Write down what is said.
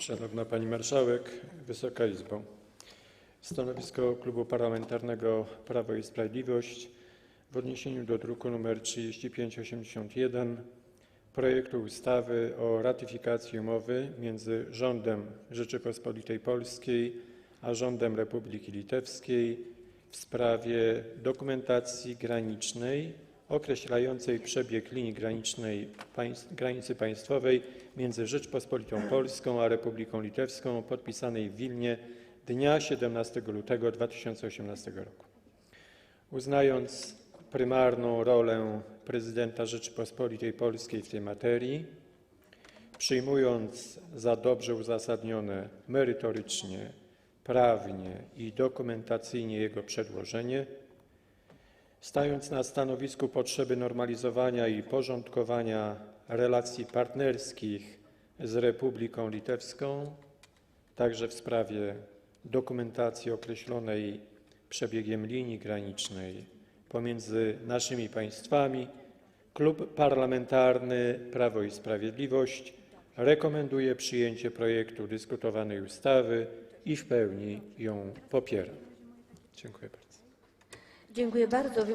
Szanowna Pani Marszałek, Wysoka Izbo. Stanowisko Klubu Parlamentarnego Prawo i Sprawiedliwość w odniesieniu do druku nr 3581 projektu ustawy o ratyfikacji umowy między rządem Rzeczypospolitej Polskiej a rządem Republiki Litewskiej w sprawie dokumentacji granicznej określającej przebieg linii granicznej granicy państwowej między Rzeczpospolitą Polską a Republiką Litewską podpisanej w Wilnie dnia 17 lutego 2018 roku. Uznając prymarną rolę prezydenta Rzeczypospolitej Polskiej w tej materii, przyjmując za dobrze uzasadnione merytorycznie, prawnie i dokumentacyjnie jego przedłożenie, stając na stanowisku potrzeby normalizowania i porządkowania relacji partnerskich z Republiką Litewską, także w sprawie dokumentacji określonej przebiegiem linii granicznej pomiędzy naszymi państwami, Klub Parlamentarny Prawo i Sprawiedliwość rekomenduje przyjęcie projektu dyskutowanej ustawy i w pełni ją popiera. Dziękuję bardzo. Dziękuję bardzo.